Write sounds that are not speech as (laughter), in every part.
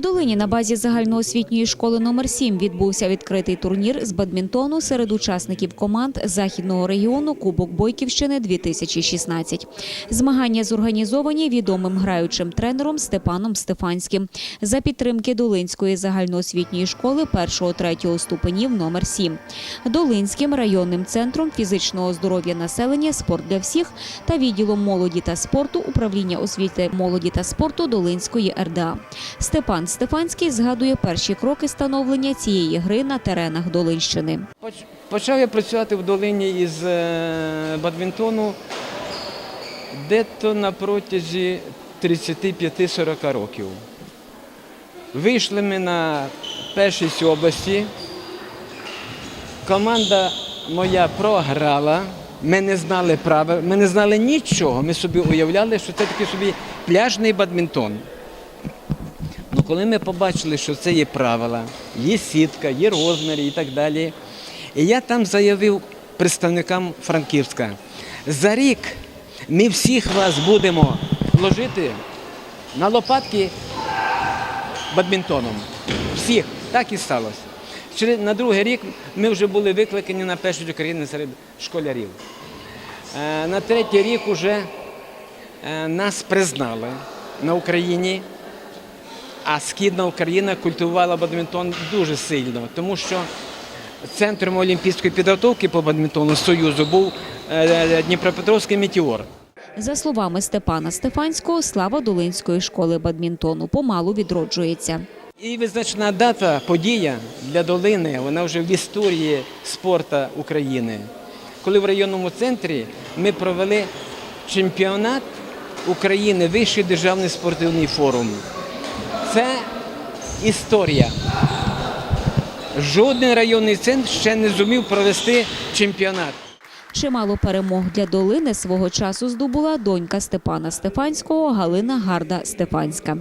Долині на базі загальноосвітньої школи номер 7 відбувся відкритий турнір з бадмінтону серед учасників команд західного регіону Кубок Бойківщини 2016. Змагання зорганізовані відомим граючим тренером Степаном Стефанським за підтримки Долинської загальноосвітньої школи 1-3 ступенів номер 7, Долинським районним центром фізичного здоров'я населення «Спорт для всіх» та відділом молоді та спорту управління освіти молоді та спорту Долинської РДА. Степан Стефанський згадує перші кроки становлення цієї гри на теренах Долинщини. Почав я працювати в долині із е, бадмінтону дето на протязі 35-40 років. Вийшли ми на першість області. Команда моя програла. Ми не знали правил, ми не знали нічого. Ми собі уявляли, що це такий собі пляжний бадмінтон. Ну, коли ми побачили, що це є правила, є сітка, є розміри і так далі. І я там заявив представникам Франківська, за рік ми всіх вас будемо ложити на лопатки бадмінтоном. Всіх. Так і сталося. На другий рік ми вже були викликані на першість України серед школярів. Е, На третій рік вже е, нас признали на Україні. А Східна Україна культивувала бадмінтон дуже сильно, тому що центром олімпійської підготовки по бадмінтону Союзу був е, Дніпропетровський метеор. За словами Степана Стефанського, слава Долинської школи бадмінтону помалу відроджується. І визначна дата, подія для долини, вона вже в історії спорту України. Коли в районному центрі ми провели чемпіонат України, вищий державний спортивний форум. Це історія. Жоден районний центр ще не зумів провести чемпіонат. Чимало перемог для долини свого часу здобула донька Степана Стефанського Галина Гарда Стефанська.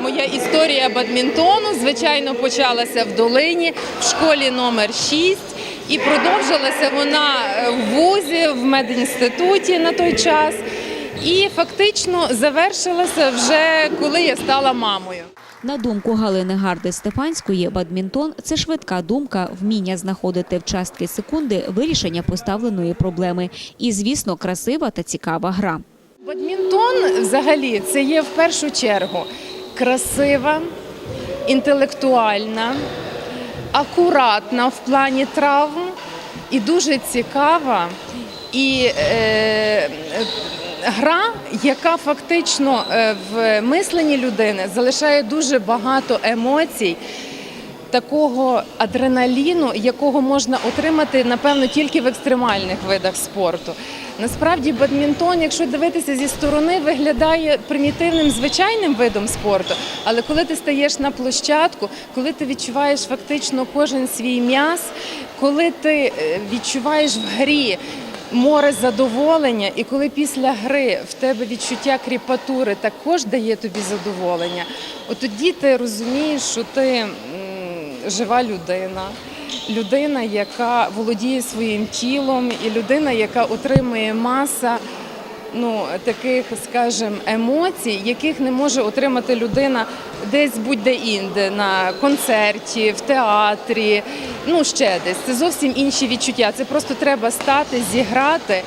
Моя історія бадмінтону, звичайно, почалася в долині в школі номер 6 і продовжилася вона е, в вузі, в медінституті на той час. І фактично завершилася вже коли я стала мамою. На думку Галини Гарди Стефанської, бадмінтон це швидка думка, вміння знаходити в частки секунди вирішення поставленої проблеми і, звісно, красива та цікава гра. Бадмінтон взагалі це є в першу чергу красива, інтелектуальна, акуратна в плані травм і дуже цікава. І е, гра, яка фактично е, в мисленні людини залишає дуже багато емоцій, такого адреналіну, якого можна отримати, напевно, тільки в екстремальних видах спорту. Насправді, бадмінтон, якщо дивитися зі сторони, виглядає примітивним звичайним видом спорту. Але коли ти стаєш на площадку, коли ти відчуваєш фактично кожен свій м'яз, коли ти е, відчуваєш в грі море задоволення, і коли після гри в тебе відчуття кріпатури також дає тобі задоволення, от тоді ти розумієш, що ти жива людина. Людина, яка володіє своїм тілом, і людина, яка отримує маса ну, таких, скажімо, емоцій, яких не може отримати людина десь будь-де інде, на концерті, в театрі, ну ще десь. Це зовсім інші відчуття. Це просто треба стати, зіграти,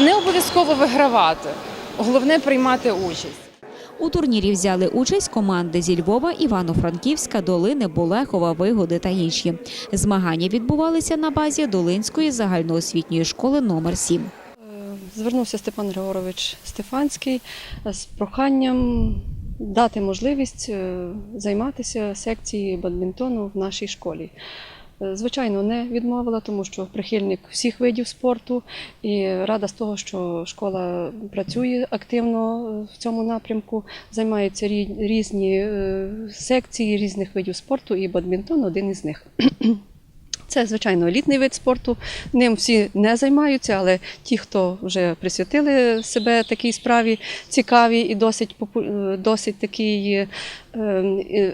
не обов'язково вигравати. Головне приймати участь. У турнірі взяли участь команди зі Львова, Івано-Франківська, Долини, Болехова, Вигоди та інші. Змагання відбувалися на базі Долинської загальноосвітньої школи номер 7. Звернувся Степан Григорович Стефанський з проханням дати можливість е, займатися секцією бадмінтону в нашій школі. Е, Звичайно, не відмовила, тому що прихильник всіх видів спорту і рада з того, що школа працює активно е, в цьому напрямку, займаються різні секції різних видів спорту, і бадмінтон один із них. (clears throat) Це, звичайно, елітний вид спорту. Ним всі не займаються, але ті, хто вже присвятили себе такій справі, цікаві і досить, е, досить такий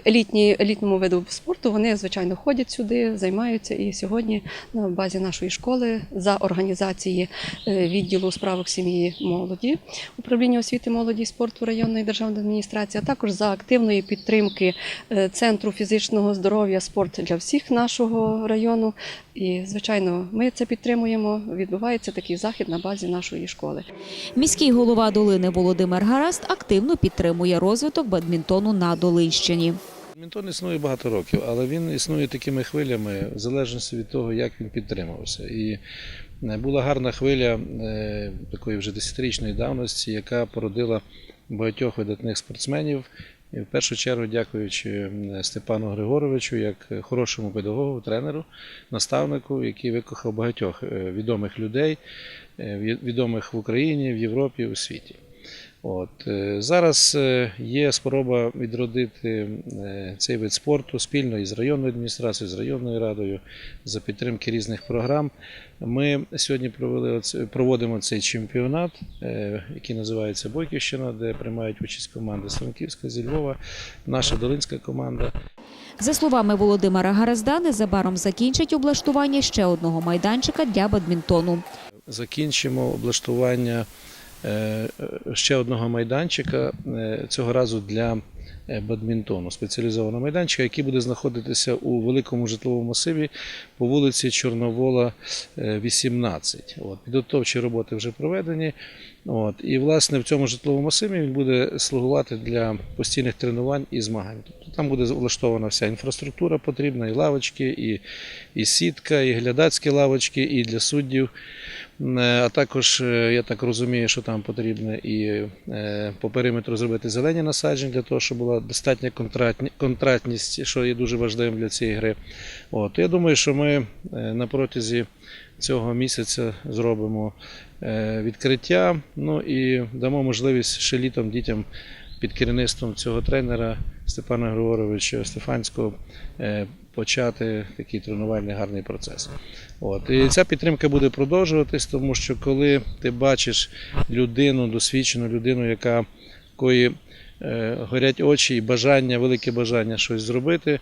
елітні, елітному виду спорту, вони звичайно ходять сюди, займаються. І сьогодні на базі нашої школи за організації е, відділу у справах сім'ї молоді, управління освіти молоді і спорту районної державної адміністрації, а також за активної підтримки е, центру фізичного здоров'я спорт для всіх нашого району. І звичайно, ми це підтримуємо. Відбувається такий захід на базі нашої школи. Міський голова долини Володимир Гараст активно підтримує розвиток бадмінтону на Долинщині. Бадмінтон існує багато років, але він існує такими хвилями в залежності від того, як він підтримувався. І е, була гарна хвиля е, такої вже десятирічної давності, яка породила багатьох видатних спортсменів. І в першу чергу, дякуючи Степану Григоровичу, як хорошому педагогу, тренеру, наставнику, який викохав багатьох е, відомих людей, відомих в Україні, в Європі, у світі. От е, зараз е, є спроба відродити е, цей вид спорту спільно із районною адміністрацією, з районною радою за підтримки різних програм. Ми сьогодні провели проводимо цей чемпіонат, який називається Бойківщина, де приймають участь команди з Франківська, зі Львова, наша долинська команда. За словами Володимира Гаразда, незабаром закінчать облаштування ще одного майданчика для бадмінтону. закінчимо облаштування ще одного майданчика, е, цього разу для е, бадмінтону, спеціалізованого майданчика, який буде знаходитися у великому житловому масиві по вулиці Чорновола, е, 18. От, підготовчі роботи вже проведені. От, і, власне, в цьому житловому масиві він буде слугувати для постійних тренувань і змагань. Тобто там буде влаштована вся інфраструктура потрібна, і лавочки, і, і сітка, і глядацькі лавочки, і для суддів. Е, А також, е, я так розумію, що там потрібно і е, по периметру зробити зелені насадження для того, щоб була достатня контрактність, що є дуже важливим для цієї гри. От, я думаю, що ми е, на протязі цього місяця зробимо е, відкриття, ну і дамо можливість ще літом дітям під керівництвом цього тренера Степана Григоровича Стефанського е, почати такий тренувальний гарний процес. От. І ця підтримка буде продовжуватись, тому що коли ти бачиш людину, досвідчену людину, яка якої горять очі і бажання, велике бажання щось зробити,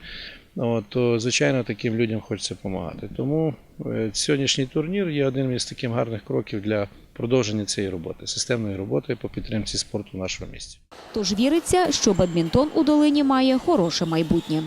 то звичайно таким людям хочеться допомагати. Тому е, сьогоднішній турнір є одним із таких гарних кроків для продовження цієї роботи, системної роботи по підтримці спорту в нашому місті. Тож віриться, що бадмінтон у долині має хороше майбутнє.